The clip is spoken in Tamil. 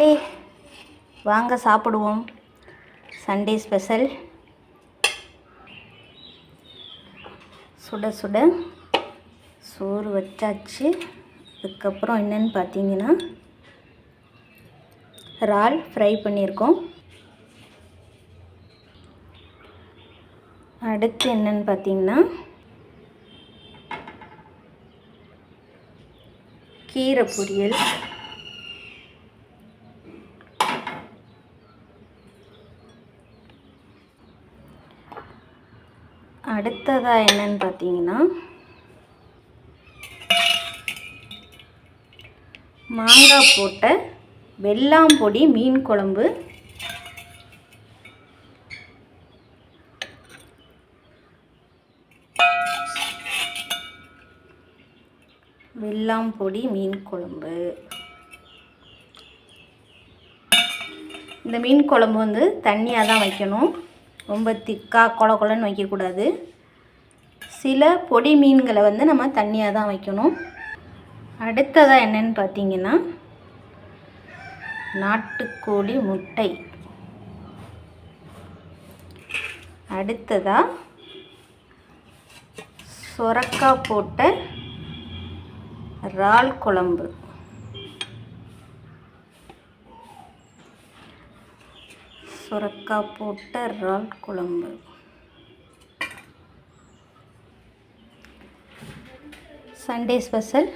மக்களே வாங்க சாப்பிடுவோம். சண்டே ஸ்பெஷல் சுட சுட சோறு வச்சாச்சு. அதுக்கப்புறம் என்னன்னு பார்த்தீங்கன்னா இறால் ஃப்ரை பண்ணியிருக்கோம். அடுத்து என்னென்னு பார்த்தீங்கன்னா கீரை பொரியல். அடுத்ததாக என்னன்னு பார்த்தீங்கன்னா மாங்காய் போட்ட வெள்ளாம்பொடி மீன் குழம்பு வெள்ளாம்பொடி மீன் குழம்பு. இந்த மீன் குழம்பு வந்து தண்ணியாக தான் வைக்கணும். ரொம்ப திக்காக கொல கொலன்னு வைக்கக்கூடாது. சில பொடி மீன்களை வந்து நம்ம தண்ணியாக தான் வைக்கணும். அடுத்ததாக என்னென்னு பார்த்தீங்கன்னா நாட்டுக்கோழி முட்டை. அடுத்ததாக சொரக்காய் போட்ட இறால் குழம்பு. சுரக்காய் போட்ட இறால் குழம்பு. Sunday special.